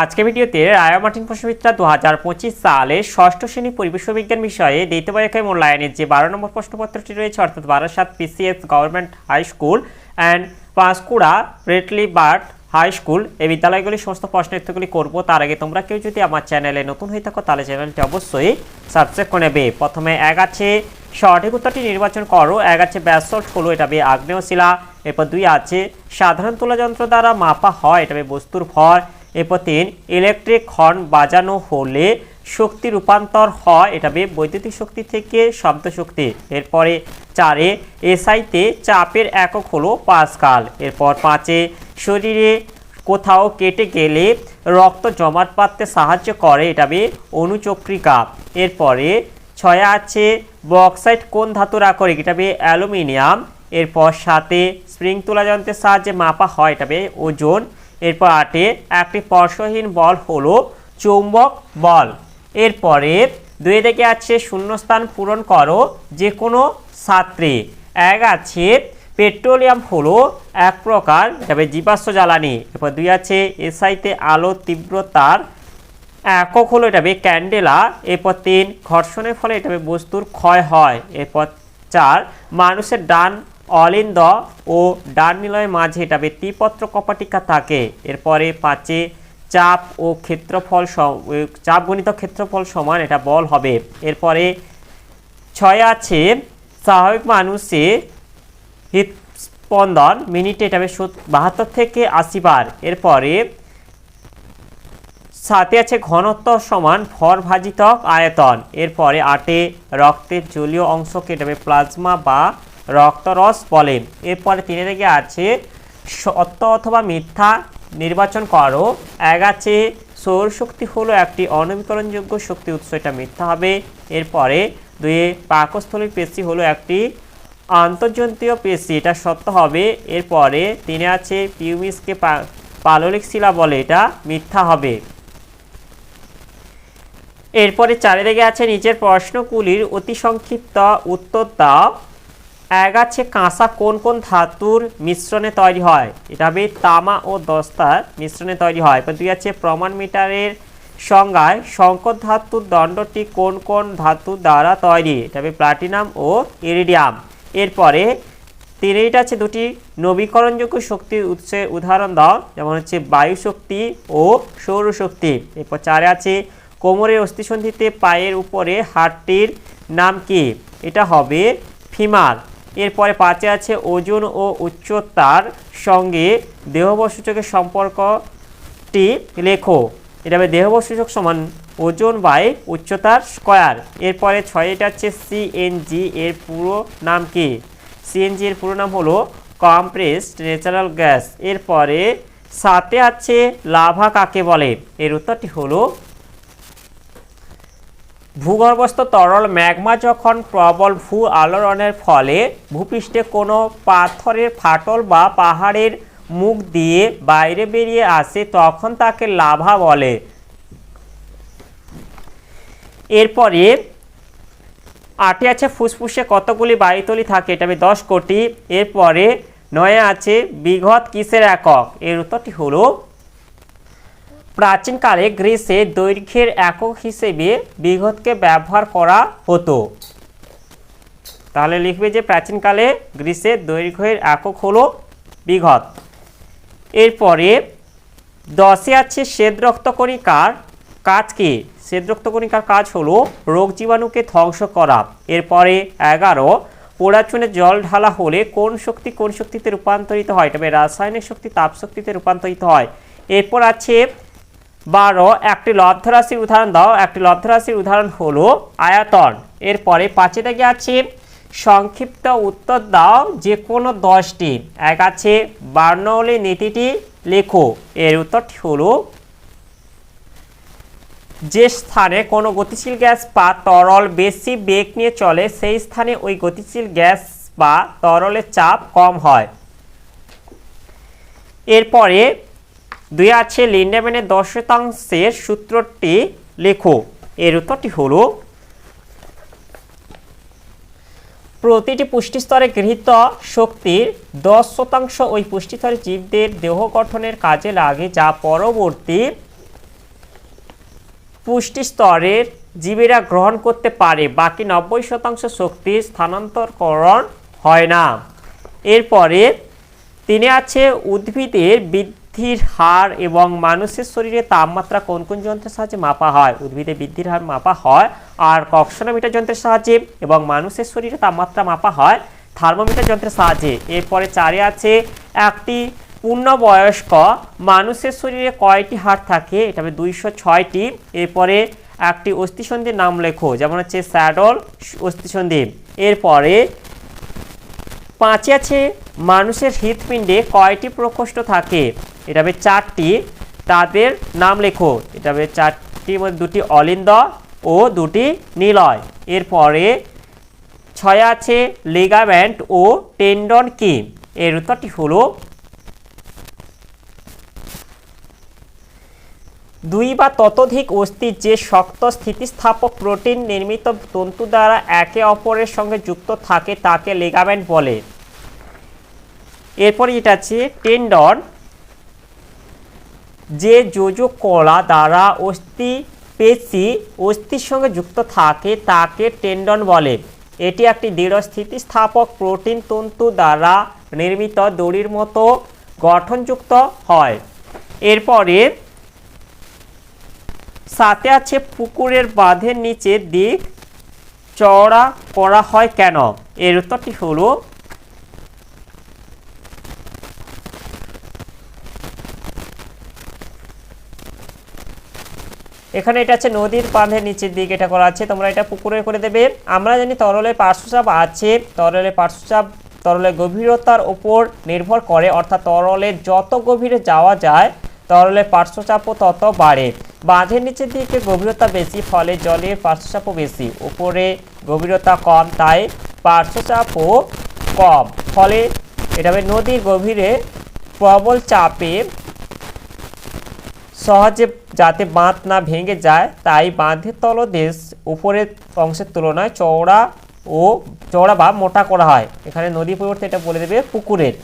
আজকে ভিডিওতে রায় মার্টিন প্রশ্নবিদ্যা দু হাজার পঁচিশ সালে ষষ্ঠ শ্রেণি পরিবেশ বিজ্ঞান বিষয়ে দ্বিতীয় পরীক্ষায় মূল্যায়নের যে বারো নম্বর প্রশ্নপত্রটি রয়েছে, অর্থাৎ Barasat PCS government high school and Panskura Bradley Birt high school এই বিদ্যালয়গুলির সমস্ত প্রশ্ন উত্তরগুলি করব। তার আগে তোমরা কেউ যদি আমার চ্যানেলে নতুন হয়ে থাকো, তাহলে চ্যানেলটি অবশ্যই সাবস্ক্রাইব করে নেবে। প্রথমে এক আছে, সঠিক উত্তরটি নির্বাচন করো। এক আছে ব্যাসল্ট হলো এটা বে আগ্নেয় শিলা। এরপর দুই আছে, সাধারণ তুলা যন্ত্র দ্বারা মাপা হয়, এটা বস্তুর ভর। এরপর তিন ইলেকট্রিক হর্ন বাজানো হলে শক্তি রূপান্তর হয়, এটা বৈদ্যুতিক শক্তি থেকে শব্দ শক্তি। এরপরে চারে এসআইতে চাপের একক হলো পাসকাল এরপর পাঁচে, শরীরে কোথাও কেটে গেলে রক্ত জমাট বাঁধতে সাহায্য করে, এটা বে অনুচক্রিকা। এরপরে ছয় আছে বক্সাইট কোন ধাতুর আকরিক, এটা বে অ্যালুমিনিয়াম। এরপর সাতে স্প্রিং তোলা যন্ত্রের সাহায্যে মাপা হয়, এটা ওজন। এরপর আটে একটি স্পর্শহীন বল হলো চৌম্বক বল। এরপরে দুই থেকে আছে শূন্যস্থান পূরণ করো যে কোনো ছাত্রী। এক আছে পেট্রোলিয়াম হলো এক প্রকার তবে জীবাশ্ম জ্বালানি। এরপর দুই আছে এসআইতে আলো তীব্রতার একক হলো এটা বে ক্যান্ডেলা। এরপর তিন, ঘর্ষণের ফলে এটা বে বস্তুর ক্ষয় হয়। এরপর চার, মানুষের ডান অলিন্দ ও ডান নিলয়ের মাঝে এটা বে ত্রিপত্র কপাটিকা থাকে। এরপরে পাঁচে চাপ ও ক্ষেত্রফল চাপ গণিত ক্ষেত্রফল সমান এটা বল হবে। এরপরে ছয় আছে, স্বাভাবিক মানুষে হৃদস্পন্দন মিনিটে এটা বাহাত্তর থেকে আশি বার। এরপরে সাথে আছে ঘনত্ব সমান ভর ভাজিত আয়তন। এরপরে আটে রক্তের জলীয় অংশকে এটা প্লাজমা বা রক্তরস বলে এরপরে তিনে দিকে আছে সত্য অথবা মিথ্যা নির্বাচন করো। এক আছে সৌরশক্তি হলো একটি অনবীকরণযোগ্য শক্তি উৎস, এটা মিথ্যা হবে। এরপরে দুয়ে, পাকস্থলীর পেশি হলো একটি আন্তর্জন্তীয় পেশি, এটা সত্য হবে। এরপরে তিনে আছে, পিউমিসকে পাললিক শিলা বলে, এটা মিথ্যা হবে। এরপরে চারিদিকে আছে নিচের প্রশ্নগুলির অতি সংক্ষিপ্ত উত্তর দাও। এক আছে কাঁসা কোন কোন ধাতুর মিশ্রণে তৈরি হয়? এটা হবে তামা ও দস্তার মিশ্রণে তৈরি হয়। এরপর দুই আছে প্রমাণ মিটারের সংজ্ঞায় সংকট ধাতুর দণ্ডটি কোন কোন ধাতু দ্বারা তৈরি? এটা হবে প্লাটিনাম ও ইরিডিয়াম। এরপরে তিনটা আছে দুটি নবীকরণযোগ্য শক্তির উৎসের উদাহরণ দাও, যেমন হচ্ছে বায়ু শক্তি ও সৌরশক্তি। এরপর চারে আছে কোমরের অস্থিসন্ধিতে পায়ের উপরে হাড়টির নাম কি? এটা হবে ফিমার। এরপরে পাঁচে আছে ওজন ও উচ্চতার সঙ্গে দেহবসূচকের সম্পর্কটি লেখো। এটা হবে দেহবসূচক সমান ওজন বাই উচ্চতার স্কয়ার। এরপরে ছয়টা হচ্ছে সিএনজি এর পুরো নাম কি? সিএনজি এর পুরো নাম হলো কম্প্রেসড ন্যাচারাল গ্যাস এরপরে সাথে আছে লাভা কাকে বলে? এর উত্তরটি হলো ভূগর্ভস্থ তরল ম্যাগমা যখন প্রবল ভূ আলোড়নের ফলে, ভূপৃষ্ঠে কোনো পাথরের ফাটল বা পাহাড়ের মুখ দিয়ে বাইরে বেরিয়ে আসে, তখন তাকে লাভা বলে। এরপরে আটে আছে ফুসফুসে কতগুলি বায়ুতলি থাকে, এটা আমি দশ কোটি। এরপরে নয়ে আছে বিঘত কিসের একক? এর উত্তরটি হলো প্রাচীনকালে গ্রিসে দৈর্ঘ্যের একক হিসেবে বিঘতকে ব্যবহার করা হতো। তাহলে লিখবে যে প্রাচীনকালে গ্রিসের দৈর্ঘ্যের একক হলো বিঘত এরপরে দশে আছে শ্বেত রক্তকণিকার কাজ কি? শ্বেত রক্তকণিকার কাজ হলো রোগ জীবাণুকে ধ্বংস করা। এরপরে এগারো, পোড়াচুনে জল ঢালা হলে কোন শক্তি কোন শক্তিতে রূপান্তরিত হয়? তবে রাসায়নিক শক্তি তাপ শক্তিতে রূপান্তরিত হয়। এরপর আছে বারো, একটি লব্ধরাশির উদাহরণ দাও। একটি লব্ধরাশির উদাহরণ হলো আয়তন। এরপরে পাঁচে থেকে আছে সংক্ষিপ্ত উত্তর দাও যে কোনো দশটি। এক আছে বার্নৌলি নীতিটি লেখো। এর উত্তরটি হলো যে স্থানে কোনো গতিশীল গ্যাস বা তরল বেশি বেগ নিয়ে চলে, সেই স্থানে ওই গতিশীল গ্যাস বা তরলের চাপ কম হয়। এরপরে দুই আছে লিন্ডেম্যানের দশ শতাংশের সূত্রটি লেখো। এর উত্তরটি হলো, প্রতিটি পুষ্টিস্তরে গৃহীত শক্তির দশ শতাংশ ওই পুষ্টিস্তরের জীবদের দেহ গঠনের কাজে লাগে, যা পরবর্তী পুষ্টি স্তরের জীবেরা গ্রহণ করতে পারে। বাকি নব্বই শতাংশ শক্তি স্থানান্তরকরণ হয় না। এরপরে তিনে আছে, উদ্ভিদের বৃদ্ধির হার এবং মানুষের শরীরে তাপমাত্রা কোন কোন যন্ত্রের সাহায্যে মাপা হয়? উদ্ভিদে বৃদ্ধির হার মাপা হয়, আর কক্সনোমিটার যন্ত্রের সাহায্যে এবং মানুষের শরীরে তাপমাত্রা মাপা হয় থার্মোমিটার যন্ত্রের সাহায্যে। এরপরে চারে আছে একটি পূর্ণবয়স্ক মানুষের শরীরে কয়টি হাড় থাকে? এটা হবে দুইশো ছয়টি। এরপরে একটি অস্থিসন্ধির নাম লেখো, যেমন হচ্ছে স্যাডল অস্থিসন্ধি। এরপরে পাঁচে আছে মানুষের হৃৎপিণ্ডে কয়টি প্রকোষ্ঠ থাকে? এটা হবে চারটি, তাদের নাম লেখো। এটা হবে চারটির মধ্যে দুটি অলিন্দ ও দুটি নিলয়। এরপরে ছয় আছে লিগামেন্ট ও টেন্ডন কি? এর উত্তরটি হলো দুই বা ততোধিক অস্থির যে শক্ত স্থিতিস্থাপক প্রোটিন নির্মিত তন্তু দ্বারা একে অপরের সঙ্গে যুক্ত থাকে, তাকে লিগামেন্ট বলে। এরপরে এটা আছে টেন্ডন যে যোজক কলা দ্বারা অস্থি পেশি অস্থির সঙ্গে যুক্ত থাকে, তাকে টেন্ডন বলে। এটি একটি দৃঢ় স্থিতিস্থাপক প্রোটিন তন্তু দ্বারা নির্মিত দড়ির মতো গঠনযুক্ত হয়। এরপরে সাথে আছে পুকুরের বাঁধের নিচের দিক। চওড়া করা হয় কেন? এর উত্তরটি হলো এখানে এটা আছে নদীর বাঁধের নিচের দিকে এটা করা আছে। তোমরা এটা পুকুরে করে দেবে। আমরা জানি তরলের পার্শ্বচাপ আছে। তরলের পার্শ্বচাপ তরলের গভীরতার উপর নির্ভর করে। অর্থাৎ তরলের যত গভীরে যাওয়া যায় তরলের পার্শ্বচাপও তত বাড়ে। বাঁধের নিচের দিকে গভীরতা বেশি, ফলে জলের পার্শ্বচাপও বেশি। উপরে গভীরতা কম, তাই পার্শ্বচাপও কম। ফলে এটা নদীর গভীরে প্রবল চাপে সহজে যাতে বাঁধ না ভেঙে যায়, তাই বাঁধের তলদেশ উপরের অংশের তুলনায় চওড়া ও চওড়া বা মোটা করা হয়। এখানে নদী পরিবর্তে এটা বলে দেবে পুকুরের।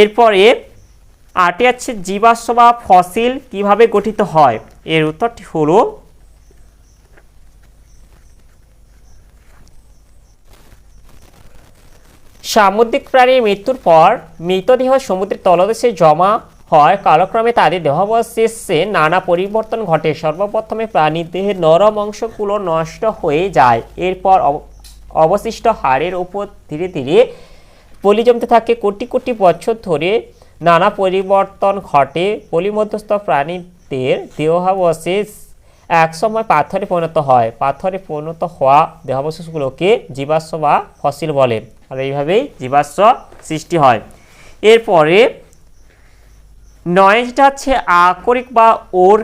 এরপরে আটে আছে জীবাশ্ম বা ফসিল কীভাবে গঠিত হয়? এর উত্তরটি হলো, সামুদ্রিক প্রাণীর মৃত্যুর পর মৃতদেহ সমুদ্রের তলদেশে জমা হয়। কালক্রমে তাদের দেহাবশেষে নানা পরিবর্তন ঘটে। সর্বপ্রথমে প্রাণীর দেহের নরম অংশগুলো নষ্ট হয়ে যায়। এরপর অব- অবশিষ্ট হাড়ের উপর ধীরে ধীরে পলি জমতে থাকে। কোটি কোটি বছর ধরে নানা পরিবর্তন ঘটে। পলিমধ্যস্থ প্রাণীদের দেহাবশেষ একসময় পাথরে পরিণত হয়। পাথরে পরিণত হওয়া দেহাবশেষগুলোকে জীবাশ্ম বা ফসিল বলে। আর এইভাবেই জীবাশ্ম সৃষ্টি হয়। এরপরে নয়েজটা হচ্ছে আকরিক বা ওর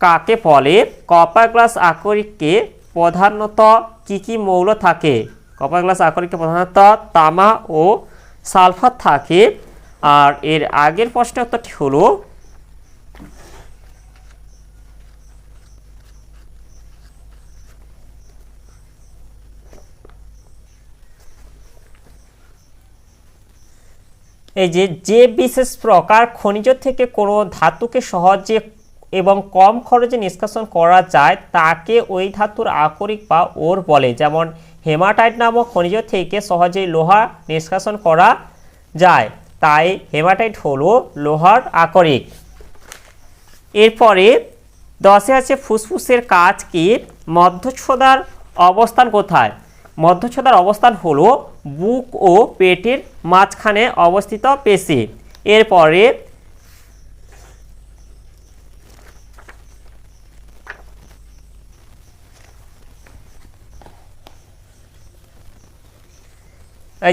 কাকে বলে? কপার গ্লাস আকরিককে প্রধানত কি কি মৌল থাকে? কপার গ্লাস আকরিককে প্রধানত তামা ও সালফার থাকে। আর এর আগের প্রশ্নের উত্তরটি হলো এই যে যে বিশেষ প্রকার খনিজ থেকে কোনো ধাতুকে সহজে এবং কম খরচে নিষ্কাশন করা যায়, তাকে ওই ধাতুর আকরিক বা ওর বলে। যেমন, হেমাটাইট নামক খনিজ থেকে সহজেই লোহা নিষ্কাশন করা যায়। তাই হেমাটাইট হলো লোহার আকরিক। এরপরে, দশে আছে ফুসফুসের কাজ কি? মধ্যচ্ছদার অবস্থান কোথায়? মধ্যচ্ছদার অবস্থান হলো বুক ও পেটের মাঝখানে অবস্থিত পেশি। এরপরে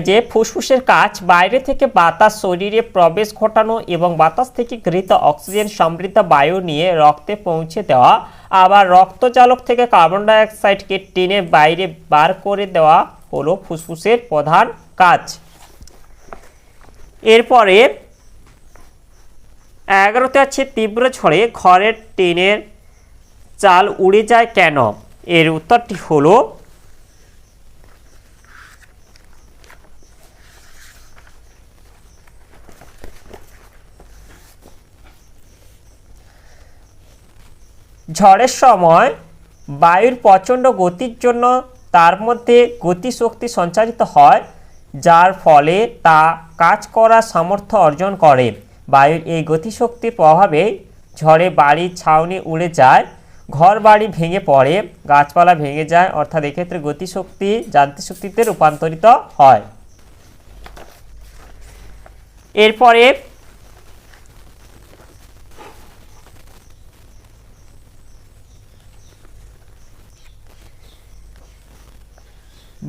যে ফুসফুসের কাজ, বাইরে থেকে বাতাস শরীরে প্রবেশ ঘটানো এবং বাতাস থেকে গৃহীত অক্সিজেন সমৃদ্ধ বায়ু নিয়ে রক্তে পৌঁছে দেওয়া, আবার রক্তচালক থেকে কার্বন ডাইঅক্সাইডকে টেনে বাইরে বার করে দেওয়া হলো ফুসফুসের প্রধান কাজ। এরপরে এগারোতে আছে তীব্র ঝড়ে ঘরের টিনের চাল উড়ে যায় কেন? এর উত্তরটি হলো ঝড়ের সময় বায়ুর প্রচণ্ড গতির জন্য তার মধ্যে গতিশক্তি সঞ্চারিত হয়, যার ফলে তা কাজ করার সামর্থ্য অর্জন করে। বায়ুর এই গতিশক্তির প্রভাবে ঝড়ে বাড়ির ছাউনি উড়ে যায় ঘর বাড়ি ভেঙে পড়ে, গাছপালা ভেঙে যায়, অর্থাৎ এক্ষেত্রে গতিশক্তি, যান্ত্রিক শক্তিতে রূপান্তরিত হয়। এরপরে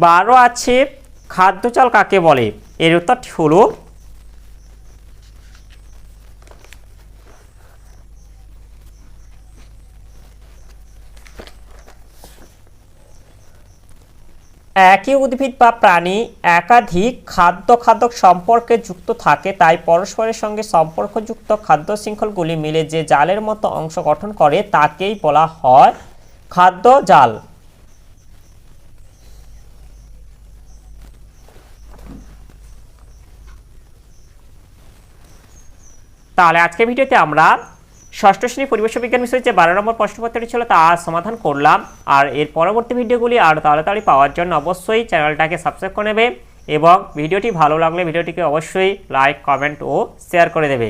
বারো আছে, খাদ্য চাল কাকে বলে? এর উত্তরটি হলো একই উদ্ভিদ বা প্রাণী একাধিক খাদ্য খাদক সম্পর্কে যুক্ত থাকে, তাই পরস্পরের সঙ্গে সম্পর্কযুক্ত খাদ্য শৃঙ্খলগুলি মিলে যে জালের মতো অংশ গঠন করে, তাকেই বলা হয় খাদ্য জাল। তাহলে আজকের ভিডিওতে আমরা ষষ্ঠ শ্রেণি পরিবেশ বিজ্ঞান বিষয়ে যে বারো নম্বর প্রশ্নপত্রটি ছিল তা সমাধান করলাম। আর এর পরবর্তী ভিডিওগুলি আরও তাড়াতাড়ি পাওয়ার জন্য অবশ্যই চ্যানেলটাকে সাবস্ক্রাইব করে নেবে এবং ভিডিওটি ভালো লাগলে ভিডিওটিকে অবশ্যই লাইক, কমেন্ট ও শেয়ার করে দেবে।